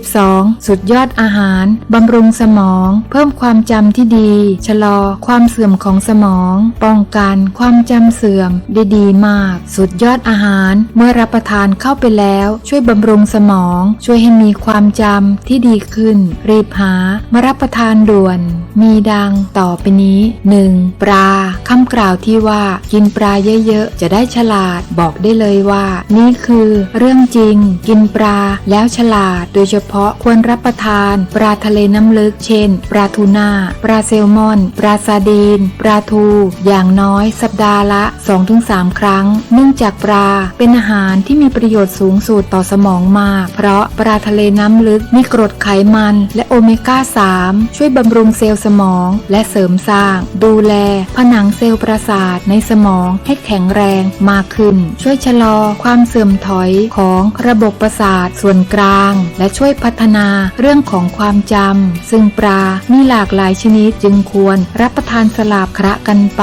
12. สุดยอดอาหาร บำรุงสมอง เพิ่มความจำที่ดี ชะลอความเสื่อมของสมอง ป้องกันความจำเสื่อมได้ดีมาก สุดยอดอาหาร เมื่อรับประทานเข้าไปแล้ว ช่วยบำรุงสมอง ช่วยให้มีความจำที่ดีขึ้น รีบหามารับประทานด่วน มีดังต่อไปนี้ 1. ปลาคำกล่าวที่ว่ากินปลาเยอะๆ จะได้ฉลาดบอกได้เลยว่า นี่คือเรื่องจริง กินปลาแล้วฉลาดโดยเฉพาะควรรับประทาน ปลาทะเลน้ำลึก เช่น ปลาทูน่า ปลาแซลมอน ปลาซาดีน ปลาทู อย่างน้อยสัปดาห์ละ 2-3 ครั้ง เนื่องจากปลาเป็นอาหารที่มีประโยชน์สูงสุดต่อสมองมาก เพราะปลาทะเลน้ำลึกมีกรดไขมัน และโอเมก้า 3 ช่วยบำรุงเซลล์สมอง และเสริมสร้าง ดูแล ผนังเซลล์ประสาทในสมองให้แข็งแรงมากขึ้น ช่วยชะลอความเสื่อมถอยของระบบประสาทส่วนกลาง และช่วยพัฒนาเรื่องของความจำ ซึ่งปลา มีหลากหลายชนิดจึงควรรับประทานสลับคระกันไป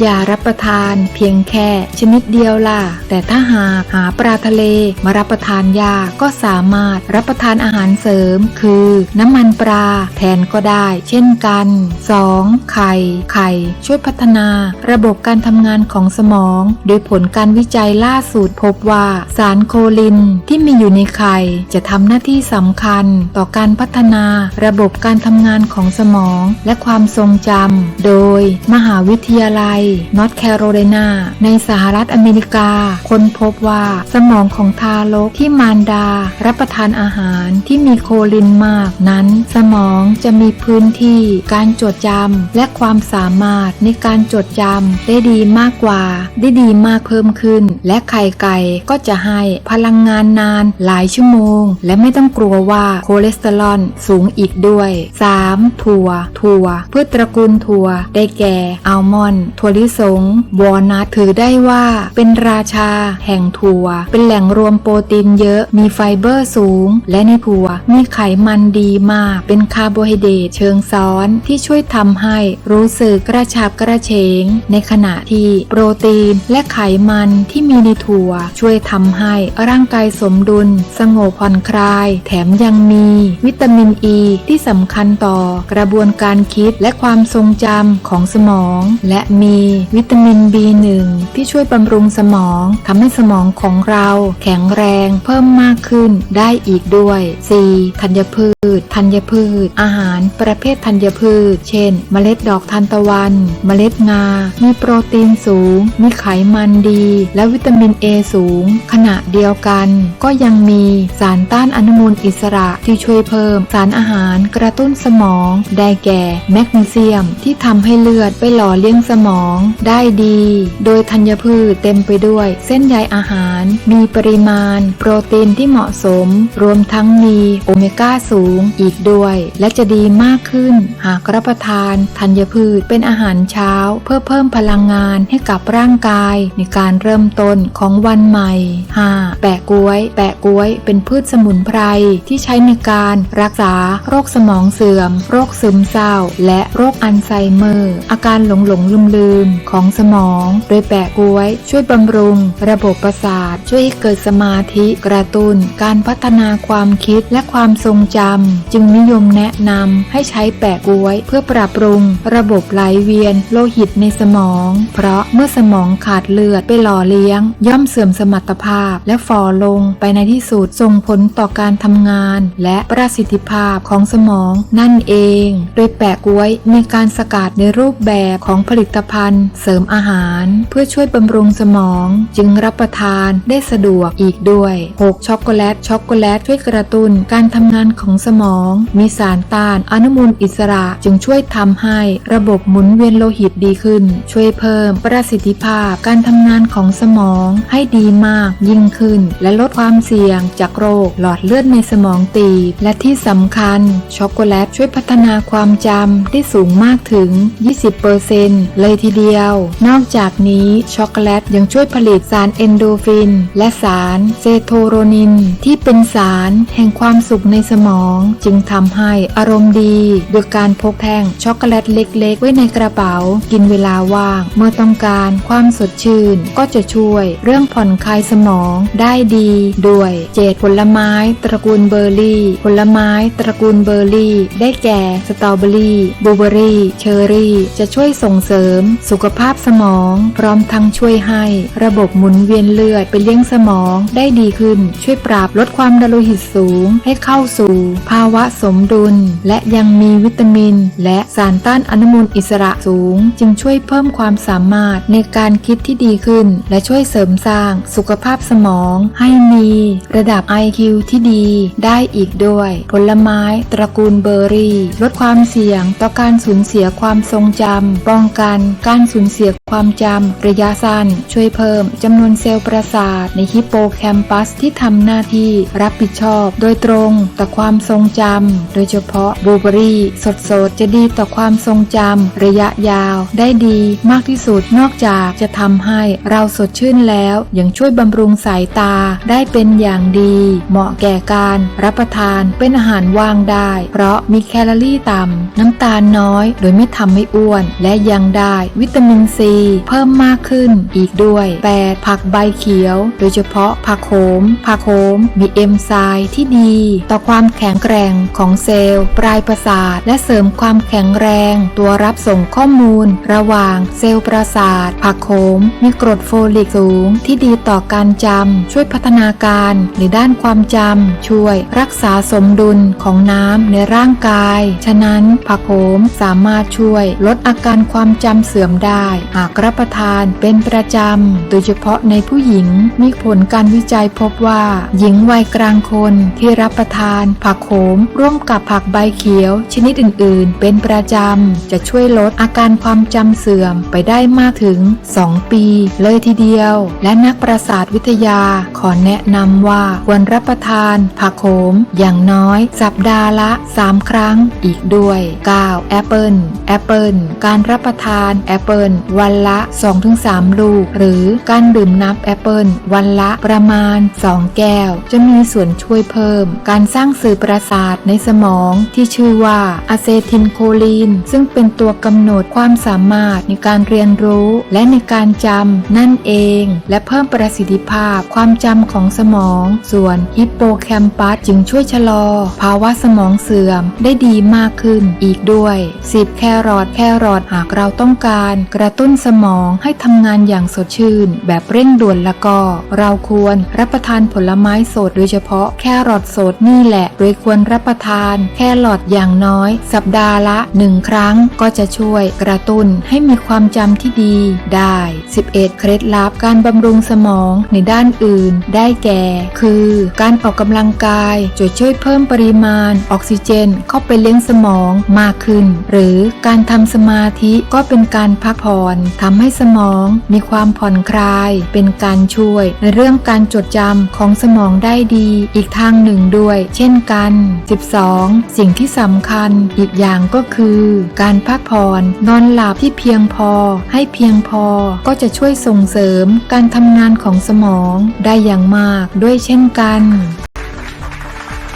อย่ารับประทานเพียงแค่ชนิดเดียวล่ะ แต่ถ้าหากหาปลาทะเลมารับประทานยากก็สามารถรับประทานอาหารเสริม คือน้ำมันปลาแทนก็ได้เช่นกัน 2. ไข่ ไข่ ช่วยพัฒนา ระบบการทำงานของสมอง โดยผลการวิจัยล่าสุดพบว่า สารโคลินที่มีอยู่ในไข่จะทำหน้าที่สำำคัญต่อการพัฒนาระบบการทำงานของสมอง และความทรงจำ โดยมหาวิทยาลัยนอร์ทแคโรไลนาในสหรัฐอเมริกา ค้นพบว่าสมองของทารกที่มารดา รับประทานอาหารที่มีโคลินมากนั้น สมองจะมีพื้นที่ การจดจำและความสามารถในการจดจำได้ดีมากกว่า ได้ดีมากเพิ่มขึ้น และไข่ไก่ก็จะให้พลังงานนานหลายชั่วโมง และไม่ต้องกลัวว่าโคเลสเตอรอลสูงอีกด้วย 3. ถั่ว ถั่วพืชตระกูลถั่ว ได้แก่อัลมอนด์ถั่วลิสงวอลนัทถือได้ว่าเป็นราชา แห่งถั่ว เป็นแหล่งรวมโปรตีนเยอะมีไฟเบอร์สูง และในถั่วมีไขมันดีมาก เป็นคาร์โบไฮเดรตเชิงซ้อนที่ช่วยทำให้รู้สึกกระชับกระเฉง ในขณะที่โปรตีนและไขมันที่มีในถั่ว ช่วยทำให้ร่างกายสมดุล สงบผ่อนคลาย แถมยังมีวิตามินอ e ีที่สำคัญต่อกระบวนการคิดและความทรงจำของสมอง และมีวิตามิน B1 ที่ช่วยบำรุงสมองทำให้สมองของเราแข็งแรงเพิ่มมากขึ้นได้อีกด้วย 4. ธัญพืช ธัญพืช อาหารประเภทธัญพืช เช่น เมล็ดดอกทานตะวัน เมล็ดงา มีโปรตีนสูง มีไขมันดี และวิตามิน A สูง ขณะเดียวกันก็ยังมีสารต้านอนุมูลอิสระที่ช่วยเพิ่มสารอาหารกระตุ้นสมอง ได้แก่แมกนีเซียม ที่ทำให้เลือดไปหล่อเลี้ยงสมอง ได้ดี โดยธัญพืชเต็มไปด้วยเส้นใยอาหาร มีปริมาณ โปรตีนที่เหมาะสม รวมทั้งมีโอเมก้าสูงอีกด้วย และจะดีมากขึ้น หากรับประทานธัญพืชเป็นอาหารเช้า เพื่อเพิ่มพลังงานให้กับร่างกายในการเริ่มต้นของวันใหม่ 5. แปะกล้วย แปะกล้วยเป็นพืชสมุนไพรที่ใช้ในการรักษาโรคสมองเสื่อม โรคซึมเศร้า และโรคอัลไซเมอร์ อาการหลงหลงลืมลืมของสมอง โดยแปะกล้วย ช่วยบำรุง ระบบประสาท ช่วยให้เกิดสมาธิกระตุ้น การพัฒนาความคิดและความทรงจำจึงนิยมแนะนำให้ใช้แปะกล้วย เพื่อปรับปรุง ระบบไหลเวียน โลหิตในสมอง เพราะเมื่อสมองขาดเลือดไปหล่อเลี้ยง ย่อมเสื่อมสมรรถภาพและฝ่อลงไปในที่สุดส่งผลต่อการทำงานและประสิทธิภาพของสมองนั่นเอง โดยแปะกล้วยมีการสกัดในรูปแบบของผลิตภัณฑ์ เสริมอาหาร เพื่อช่วยบำรุงสมอง จึงรับประทานได้สะดวกอีกด้วย 6. ช็อกโกแลตช็อกโกแลตช่วยกระตุ้นการทำงานของสมอง มีสารต้านอนุมูลอิสระจึงช่วยทำให้ระบบหมุนเวียนโลหิตดีขึ้น ช่วยเพิ่มประสิทธิภาพการทำงานของสมองให้ดีมากยิ่งขึ้น และลดความเสี่ยงจากโรคหลอดเลือดในสมองตีบ และที่สำคัญ ช็อกโกแลตช่วยพัฒนาความจำได้สูงมากถึง 20%เลยทีเดียว นอกจากนี้ช็อกโกแลตยังช่วยผลิตสารเอนโดฟิน และสารเซโทโรนิน ที่เป็นสารแห่งความสุขในสมอง จึงทำให้อารมณ์ดีโดยการพกแท่งช็อกโกแลตเล็กๆ ไว้ในกระเป๋า กินเวลาว่าง เมื่อต้องการความสดชื่นก็จะช่วยเรื่องผ่อนคลายสมองได้ดีด้วย เจดผลไม้ตระกูลเบอร์รี่ ผลไม้ตระกูลเบอร์รี่ ได้แก่ สตรอเบอรี่บลูเบอรี่ เชอร์รี่ จะช่วยส่งเสริม สุขภาพสมอง พร้อมทั้งช่วยให้ ระบบหมุนเวียนเลือดไปเลี้ยงสมองได้ดีขึ้น ช่วยปราบลดความดันโลหิตสูง ให้เข้าสู่ ภาวะสมดุล และยังมีวิตามิน และสารต้านอนุมูลอิสระสูง จึงช่วยเพิ่มความสามารถในการคิดที่ดีขึ้น และช่วยเสริมสร้างสุขภาพสมองให้มี ระดับ IQ ที่ดีได้อีกด้วย ผลไม้ตระกูลเบอร์รี่ ลดความเสี่ยงต่อการสูญเสียความทรงจำป้องกันการสูญเสียความจำระยะสั้น ช่วยเพิ่มจำนวนเซลล์ประสาทในฮิปโปแคมปัสที่ทำหน้าที่รับผิดชอบ โดยตรงต่อความทรงจำโดยเฉพาะบลูเบอร์รี่สดๆ จะดีต่อความทรงจำระยะยาวได้ดีมากที่สุดนอกจากจะทำให้เราสดชื่นแล้ว ยังช่วยบำรุงสายตาได้เป็นอย่างดี เหมาะแก่การรับประทานเป็นอาหารว่างได้ เพราะมีแคลอรี่ต่ำน้ำตาลน้อย โดยไม่ทำให้อ้วน และยังได้วิตามินซี เพิ่มมากขึ้นอีกด้วย 8. ผักใบเขียว โดยเฉพาะผักโขม ผักโขมมีเอนไซม์ที่ดี ต่อความแข็งแกร่งของเซลล์ ปลายประสาท และเสริมความแข็งแรง ตัวรับส่งข้อมูล ระหว่างเซลล์ประสาท ผักโขม มีกรดโฟลิกสูง ที่ดีต่อการจำช่วยพัฒนาการในด้านความจำช่วย รักษาสมดุลของน้ำในร่างกาย ฉะนั้นผักโขมสามารถช่วยลดอาการความจำเสื่อมได้ หากรับประทานเป็นประจำ โดยเฉพาะในผู้หญิงมีผลการวิจัยพบว่า หญิงวัยกลางคนที่รับประทาน ผักโขมร่วมกับผักใบเขียว ชนิดอื่น ๆ เป็นประจำ จะช่วยลดอาการความจำเสื่อมไปได้มากถึง 2 ปีเลยทีเดียว และนักประสาทวิทยาขอแนะนำว่าควรรับประทานผักโขม อย่างน้อยสัปดาห์ละ 3 ครั้งอีกด้วย 9. แอปเปิลแอปเปิลการรับประทานแอปเปิลวันละ 2-3 ลูก หรือการดื่มน้ำแอปเปิลวันละประมาณ 2 แก้ว จะมีส่วนช่วยเพิ่ม การสร้างสื่อประสาทในสมองที่ชื่อว่าอะเซทินโคลีน ซึ่งเป็นตัวกำหนดความสามารถในการเรียนรู้และในการจำนั่นเอง และเพิ่มประสิทธิภาพความจำของสมอง ส่วนฮิปโปแคมปัสจึงช่วยชะลอ ภาวะสมองเสื่อมได้ดีมากขึ้นอีกด้วย 10 แครอทแครอทหากเราต้องการ กระตุ้นสมองให้ทำงานอย่างสดชื่น แบบเร่งด่วนแล้วก็ เราควรรับประทานผลไม้สดโดยเฉพาะแครอทสดนี่แหละ โดยควรรับประทานแครอทอย่างน้อย สัปดาห์ละ 1 ครั้งก็จะช่วยกระตุ้นให้มีความจำที่ดีได้ 11 เคล็ดลับการบำรุงสมองในด้านอื่น ได้แก่ คือ การออกกำลังกายาย จะช่วยเพิ่มปริมาณออกซิเจนเข้าไปเลี้ยงสมองมากขึ้น หรือการทำสมาธิก็เป็นการพักผ่อนทำให้สมองมีความผ่อนคลาย เป็นการช่วยในเรื่องการจดจำของสมองได้ดี อีกทางหนึ่งด้วย เช่นกัน 12 สิ่งที่สำคัญอีกอย่างก็คือ การพักผ่อนนอนหลับที่เพียงพอ ให้เพียงพอก็จะช่วยส่งเสริมการทำงานของสมองได้อย่างมากด้วยเช่นกัน